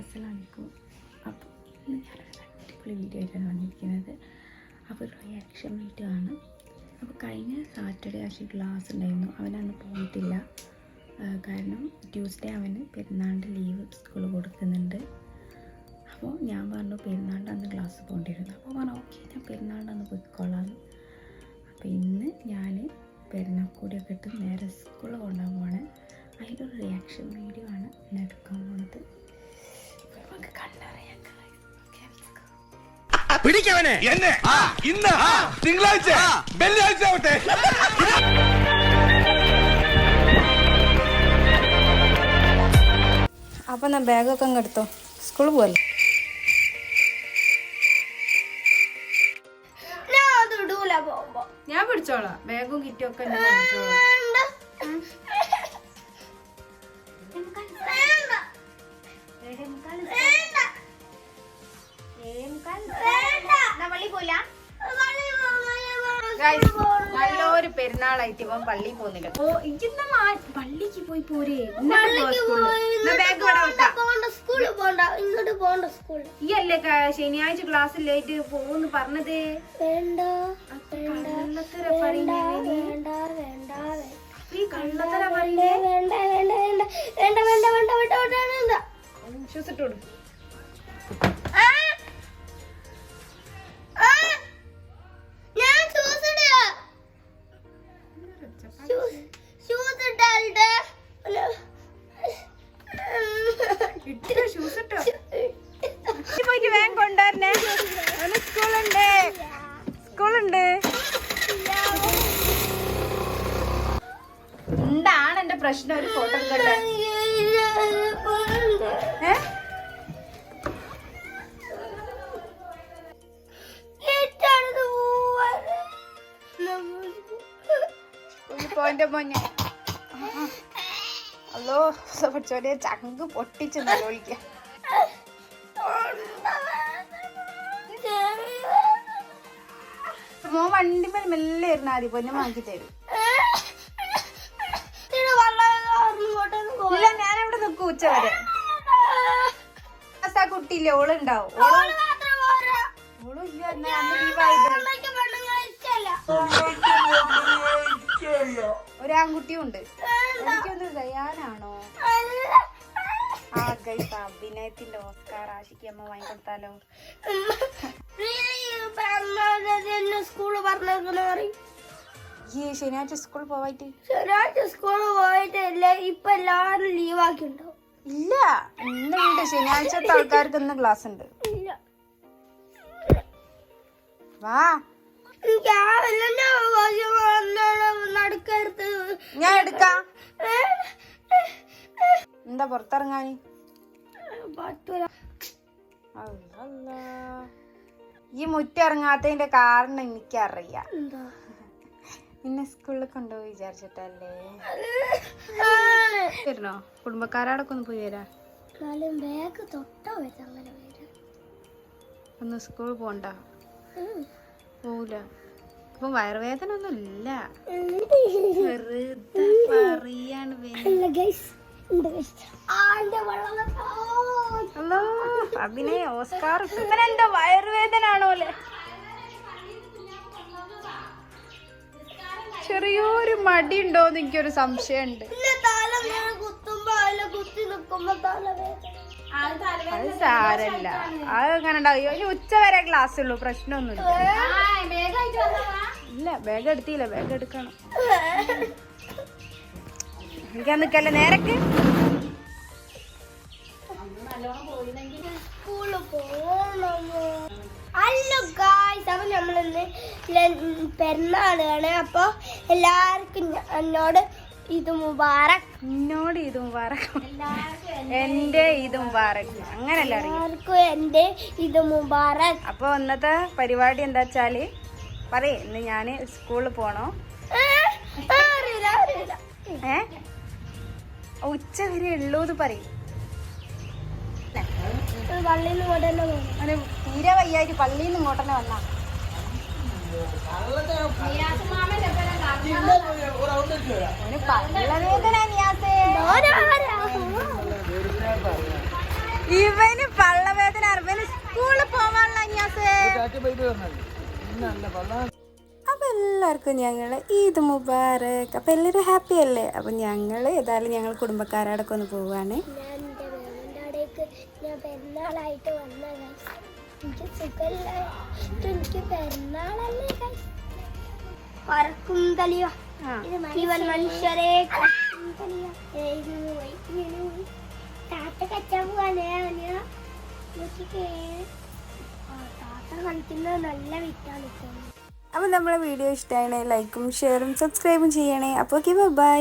അസ്സലാമലൈക്കും അപ്പോൾ ഇന്ന് ഞാനൊരു അടിപൊളി വീഡിയോ ആയിട്ടാണ് വന്നിരിക്കുന്നത്. അപ്പോൾ റിയാക്ഷൻ വീഡിയോ ആണ് അപ്പോൾ കഴിഞ്ഞ സാറ്റർഡേ ആശി ക്ലാസ് ഉണ്ടായിരുന്നു. അവനന്ന് പോയിട്ടില്ല. കാരണം ട്യൂസ്ഡേ അവന് പെരുന്നാളിന്റെ ലീവ് സ്കൂൾ കൊടുക്കുന്നുണ്ട്. അപ്പോൾ ഞാൻ പറഞ്ഞു പെരുന്നാളിന്റെ അന്ന് ക്ലാസ് പോകേണ്ടിയിരുന്നു അപ്പോൾ പറഞ്ഞു ഓക്കെ ഞാൻ പെരുന്നാളിന്റെ അന്ന് പോയിക്കോളാം. അപ്പോൾ ഇന്ന് ഞാൻ പെരുന്നാൾക്കൂടിയൊക്കെ ഇട്ട് നേരെ സ്കൂളിൽ കൊണ്ടുപോകാൻ അതിന്റെ ഒരു റിയാക്ഷൻ വീഡിയോ ആണ് ഞാൻ എടുക്കാൻ പോണത്. നമുക്ക് കണ്ടറിയാം പിടിക്കവനെ. എന്നെ? ഇന്ന്? തിങ്കളാഴ്ച? വെള്ളിയാഴ്ച ആവട്ടെ. അപ്പൊ ഞാൻ ബാഗൊക്കെ അങ്ങ് എടുത്തോ? സ്കൂളിൽ പോവല്ലേ? ഞാൻ പിടിച്ചോളാം. ബാഗും കിറ്റും ഒക്കെ ഞാൻ പിടിച്ചോളാം നല്ലൊരു പെരുന്നാളായിട്ട് ഇവൻ പള്ളി പോകുന്നില്ല. പള്ളിക്ക് പോയി പോരെ? ഈ അല്ലേ ശനിയാഴ്ച ക്ലാസ്സിലായിട്ട് പോകുന്നു പറഞ്ഞത്? വേണ്ട കള്ളത്തര വേണ്ട പറയുന്നേ നീ. വേണ്ട വേണ്ട ഈ കള്ളത്തര വേണ്ട പറയുന്നേ? വേണ്ട വേണ്ട വേണ്ട. വേണ്ട വേണ്ട വേണ്ട വേണ്ട വേണ്ട. വേണ്ട പ്രശ്നം ഒരു ഫോട്ടോ എടുക്കട്ടെ അല്ലോ പഠിച്ചോനെ ചങ്ക് പൊട്ടിച്ച് നിലവിളിക്കാം മോൻ വണ്ടി മെല്ലെ ഇരുന്നാതി പൊന്നെ മാക്കി തരും. ഉച്ച വരെ. ആ കുട്ടിയില്ല ഓളുണ്ടാവും. ഒരാൺകുട്ടിയും ഉണ്ട് എനിക്കൊന്ന് ദയാനാണോ ആ അഭിനയത്തിന്റെ ഓസ്കാർ ആശിക്ക് അമ്മ വാങ്ങിക്കൊടുത്താലോ സ്കൂൾ പറഞ്ഞു ഈ ശനിയാഴ്ച സ്കൂളിൽ പോവായിട്ട്? ശനിയാഴ്ച സ്കൂളിൽ പോയിട്ടില്ല ഇപ്പൊ എല്ലാവരും ലീവാക്കി ഉണ്ടാവും ഇല്ല. ഇന്നുണ്ട്. ശനിയാഴ്ചത്തെ ആൾക്കാർക്ക് ഇന്ന് ക്ലാസ് ഉണ്ട്. വാ. ഞാൻ എടുക്കാം. എന്താ അല്ലല്ലാ. ഈ മുറ്റിറങ്ങാത്തതിന്റെ കാരണം എനിക്കറിയാം. എന്താ? നിന്നെ സ്കൂളിൽ കൊണ്ടുപോയി വിചാരിച്ചിട്ടല്ലേ? വരുന്നോ? കുടുംബക്കാരോടൊക്കെ ഒന്ന് പോയി വരാം. ബാഗ് തൊട്ടോ അങ്ങനെ ഒന്ന് സ്കൂളിൽ പോണ്ട. പോവില്ല ഇപ്പൊ വയറുവേദന ഒന്നും ഇല്ല. വെറുതെ പറയാണ് അല്ല അഭിനയ ഓസ്കാർ ഇങ്ങനെ എന്താ വയറുവേദന ആണോലെ ചെറിയൊരു മടി ഉണ്ടോന്ന് എനിക്കൊരു സംശയമുണ്ട്. അല്ല അത് സാരല്ല അത് അങ്ങനെ ഉണ്ടാവും. ഇനി ഉച്ച വരെ ക്ലാസ് ഉള്ളൂ പ്രശ്നമൊന്നുമില്ല. ഇല്ല ബാഗ് എടുത്തില്ല ബാഗ് എടുക്കണം. എനിക്ക് നിക്കല്ലേ നേരക്ക്? സ്കൂളിൽ ഗൈസ് അപ്പോൾ നമ്മളിന്ന് പെരുന്നാളാണ്. അപ്പോൾ എല്ലാവർക്കും എന്നോട് ഇതും മുബാറക്. എന്നോട് ഇതും മുബാറക്. എന്റെ ഇതും മുബാറക്. അങ്ങനല്ല എല്ലാവർക്കും എന്റെ ഇതും മുബാറക്. അപ്പൊ ഇന്നത്തെ പരിപാടി എന്താ വെച്ചാൽ? പറയേ ഇന്ന് ഞാൻ സ്കൂളിൽ പോണോ? ഏ ഉച്ച വരെ ഉള്ളൂ പറയും. തീരെ വയ്യായിട്ട് പള്ളിയിൽ നിന്ന് ഇങ്ങോട്ടന്നെ വന്നാ. ഇവന് പള്ളവേദന അറിവന് സ്കൂളിൽ പോവാനുള്ള അന്യാസേ. അപ്പോൾ എല്ലാവർക്കും ഞങ്ങൾ ഈദ് മുബാറക്. അപ്പോൾ എല്ലാവരും ഹാപ്പി അല്ലേ? അപ്പോൾ ഞങ്ങൾ ഏതായാലും ഞങ്ങൾ കുടുംബക്കാരോടൊക്കെ ഒന്ന് പോവാണ്. ഞാൻ എനിക്ക് എനിക്ക് പെരുന്നാളല്ലേ. പറക്കും തലിയോ? ഇവൻ മനുഷ്യരെ. താത്ത കച്ചാൻ പോവാനേ ആ, താത്ത കളിക്കുന്നത് നല്ല വിറ്റാണ് അപ്പോൾ നമ്മളെ വീഡിയോ ഇഷ്ടമാണെങ്കിൽ ലൈക്കും ഷെയറും സബ്സ്ക്രൈബും ചെയ്യണേ. അപ്പോൾ ഓക്കെ ബൈ